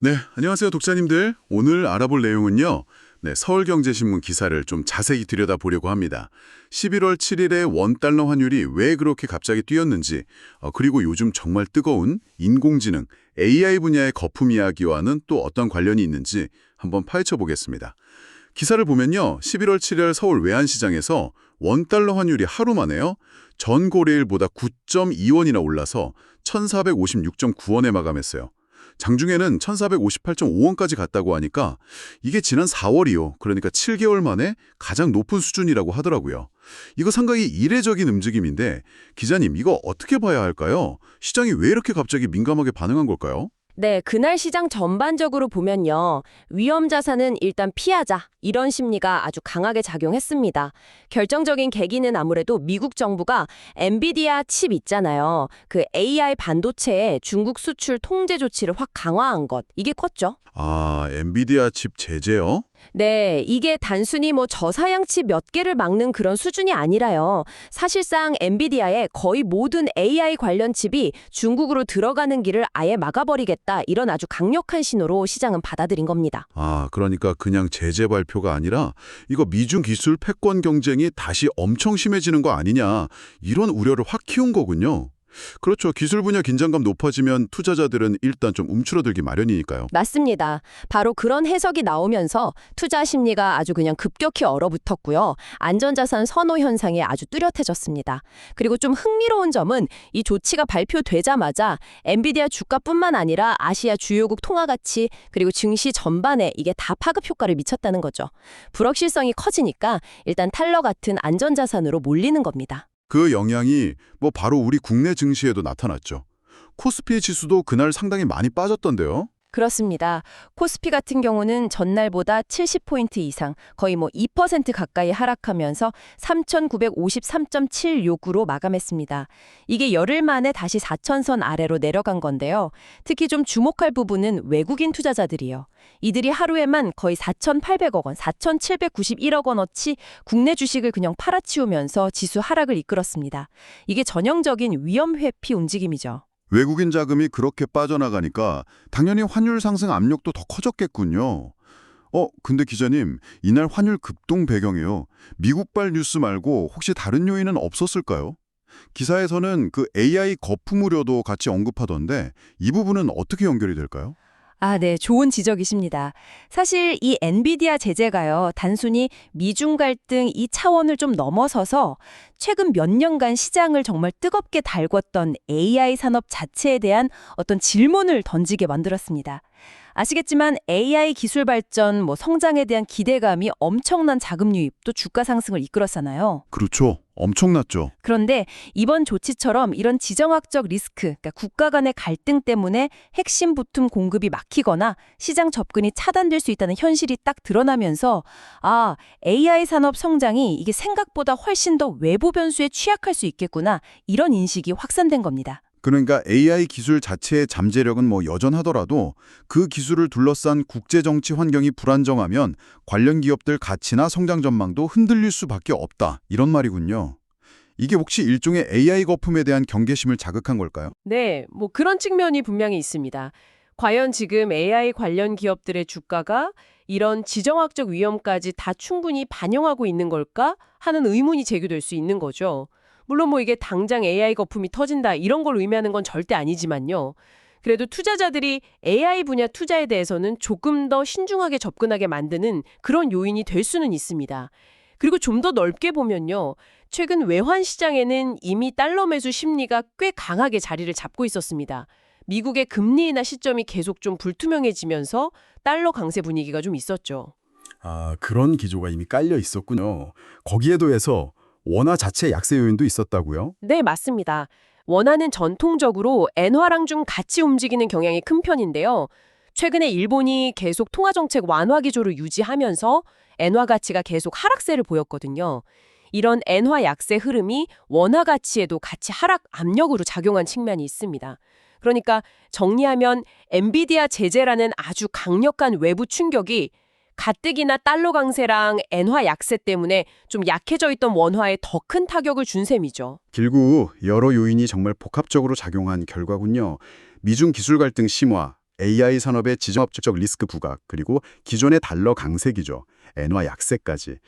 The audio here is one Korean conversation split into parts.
네, 안녕하세요 독자님들. 오늘 알아볼 내용은요. 네, 서울경제신문 기사를 좀 자세히 들여다보려고 합니다. 11월 7일에 원달러 환율이 왜 그렇게 갑자기 뛰었는지, 어, 그리고 요즘 정말 뜨거운 인공지능, AI 분야의 거품 이야기와는 또 어떤 관련이 있는지 한번 파헤쳐 보겠습니다. 기사를 보면요. 11월 7일 서울 외환시장에서 원달러 환율이 하루 만에요. 전 고래일보다 9.2원이나 올라서 1456.9원에 마감했어요. 장중에는 1458.5원까지 갔다고 하니까 이게 지난 4월이요. 그러니까 7개월 만에 가장 높은 수준이라고 하더라고요. 이거 상당히 이례적인 움직임인데 기자님 이거 어떻게 봐야 할까요? 시장이 왜 이렇게 갑자기 민감하게 반응한 걸까요? 네, 그날 시장 전반적으로 보면요. 위험 자산은 일단 피하자. 이런 심리가 아주 강하게 작용했습니다. 결정적인 계기는 아무래도 미국 정부가 엔비디아 칩 있잖아요. 그 AI 반도체에 중국 수출 통제 조치를 확 강화한 것. 이게 컸죠. 아, 엔비디아 칩 제재요? 네, 이게 단순히 뭐 저사양 칩몇 개를 막는 그런 수준이 아니라요. 사실상 엔비디아의 거의 모든 AI 관련 칩이 중국으로 들어가는 길을 아예 막아버리겠다. 이런 아주 강력한 신호로 시장은 받아들인 겁니다. 아, 그러니까 그냥 제재 발표가 아니라 이거 미중 기술 패권 경쟁이 다시 엄청 심해지는 거 아니냐 이런 우려를 확 키운 거군요. 그렇죠. 기술 분야 긴장감 높아지면 투자자들은 일단 좀 움츠러들기 마련이니까요. 맞습니다. 바로 그런 해석이 나오면서 투자 심리가 아주 그냥 급격히 얼어붙었고요. 안전자산 선호 현상이 아주 뚜렷해졌습니다. 그리고 좀 흥미로운 점은 이 조치가 발표되자마자 엔비디아 주가뿐만 아니라 아시아 주요국 통화 가치 그리고 증시 전반에 이게 다 파급 효과를 미쳤다는 거죠. 불확실성이 커지니까 일단 탈러 같은 안전자산으로 몰리는 겁니다. 그 영향이 뭐 바로 우리 국내 증시에도 나타났죠. 코스피 지수도 그날 상당히 많이 빠졌던데요. 그렇습니다. 코스피 같은 경우는 전날보다 70포인트 이상, 거의 뭐 2% 가까이 하락하면서 3,953.76으로 마감했습니다. 이게 열흘 만에 다시 4천선 아래로 내려간 건데요. 특히 좀 주목할 부분은 외국인 투자자들이요. 이들이 하루에만 거의 4,800억 원, 4,791억 원어치 국내 주식을 그냥 팔아치우면서 지수 하락을 이끌었습니다. 이게 전형적인 위험 회피 움직임이죠. 외국인 자금이 그렇게 빠져나가니까 당연히 환율 상승 압력도 더 커졌겠군요. 어, 근데 기자님, 이날 환율 급동 배경이요. 미국발 뉴스 말고 혹시 다른 요인은 없었을까요? 기사에서는 그 AI 거품 우려도 같이 언급하던데 이 부분은 어떻게 연결이 될까요? 아, 네. 좋은 지적이십니다. 사실 이 엔비디아 제재가요. 단순히 미중 갈등 이 차원을 좀 넘어서서 최근 몇 년간 시장을 정말 뜨겁게 달궜던 AI 산업 자체에 대한 어떤 질문을 던지게 만들었습니다. 아시겠지만 AI 기술 발전, 뭐 성장에 대한 기대감이 엄청난 자금 유입 또 주가 상승을 이끌었잖아요. 그렇죠. 엄청났죠. 그런데 이번 조치처럼 이런 지정학적 리스크, 그러니까 국가 간의 갈등 때문에 핵심 부품 공급이 막히거나 시장 접근이 차단될 수 있다는 현실이 딱 드러나면서 아, AI 산업 성장이 이게 생각보다 훨씬 더 외부 변수에 취약할 수 있겠구나 이런 인식이 확산된 겁니다. 그러니까 AI 기술 자체의 잠재력은 뭐 여전하더라도 그 기술을 둘러싼 국제 정치 환경이 불안정하면 관련 기업들 가치나 성장 전망도 흔들릴 수밖에 없다. 이런 말이군요. 이게 혹시 일종의 AI 거품에 대한 경계심을 자극한 걸까요? 네, 뭐 그런 측면이 분명히 있습니다. 과연 지금 AI 관련 기업들의 주가가 이런 지정학적 위험까지 다 충분히 반영하고 있는 걸까 하는 의문이 제기될 수 있는 거죠. 물론 뭐 이게 당장 AI 거품이 터진다 이런 걸 의미하는 건 절대 아니지만요. 그래도 투자자들이 AI 분야 투자에 대해서는 조금 더 신중하게 접근하게 만드는 그런 요인이 될 수는 있습니다. 그리고 좀 더 넓게 보면요. 최근 외환 시장에는 이미 달러 매수 심리가 꽤 강하게 자리를 잡고 있었습니다. 미국의 금리 인하 시점이 계속 좀 불투명해지면서 달러 강세 분위기가 좀 있었죠. 아, 그런 기조가 이미 깔려 있었군요. 거기에 더해서 원화 자체 약세 요인도 있었다고요? 네, 맞습니다. 원화는 전통적으로 엔화랑 좀 같이 움직이는 경향이 큰 편인데요. 최근에 일본이 계속 통화정책 완화 기조를 유지하면서 엔화 가치가 계속 하락세를 보였거든요. 이런 엔화 약세 흐름이 원화 가치에도 같이 하락 압력으로 작용한 측면이 있습니다. 그러니까 정리하면 엔비디아 제재라는 아주 강력한 외부 충격이 가뜩이나 달러 강세랑 엔화 약세 때문에 좀 약해져 있던 원화에 더 큰 타격을 준 셈이죠. 길고 여러 요인이 정말 복합적으로 작용한 결과군요. 미중 기술 갈등 심화, AI 산업의 지정학적 리스크 부각, 그리고 기존의 달러 강세 기조, 엔화 약세까지.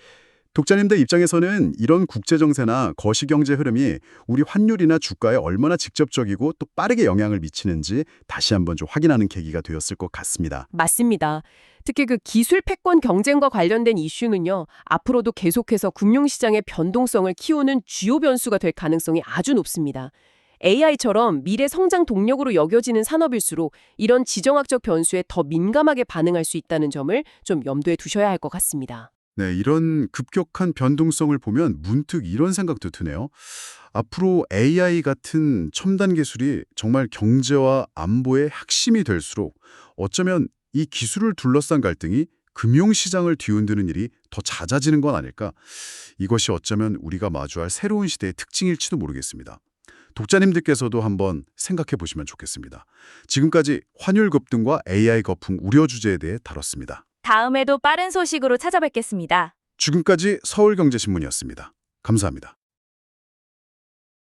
독자님들 입장에서는 이런 국제정세나 거시경제 흐름이 우리 환율이나 주가에 얼마나 직접적이고 또 빠르게 영향을 미치는지 다시 한번 좀 확인하는 계기가 되었을 것 같습니다. 맞습니다. 특히 그 기술 패권 경쟁과 관련된 이슈는요. 앞으로도 계속해서 금융시장의 변동성을 키우는 주요 변수가 될 가능성이 아주 높습니다. AI처럼 미래 성장 동력으로 여겨지는 산업일수록 이런 지정학적 변수에 더 민감하게 반응할 수 있다는 점을 좀 염두에 두셔야 할 것 같습니다. 네, 이런 급격한 변동성을 보면 문득 이런 생각도 드네요. 앞으로 AI 같은 첨단 기술이 정말 경제와 안보의 핵심이 될수록 어쩌면 이 기술을 둘러싼 갈등이 금융시장을 뒤흔드는 일이 더 잦아지는 건 아닐까? 이것이 어쩌면 우리가 마주할 새로운 시대의 특징일지도 모르겠습니다. 독자님들께서도 한번 생각해 보시면 좋겠습니다. 지금까지 환율 급등과 AI 거품 우려 주제에 대해 다뤘습니다. 다음에도 빠른 소식으로 찾아뵙겠습니다. 지금까지 서울경제신문이었습니다. 감사합니다.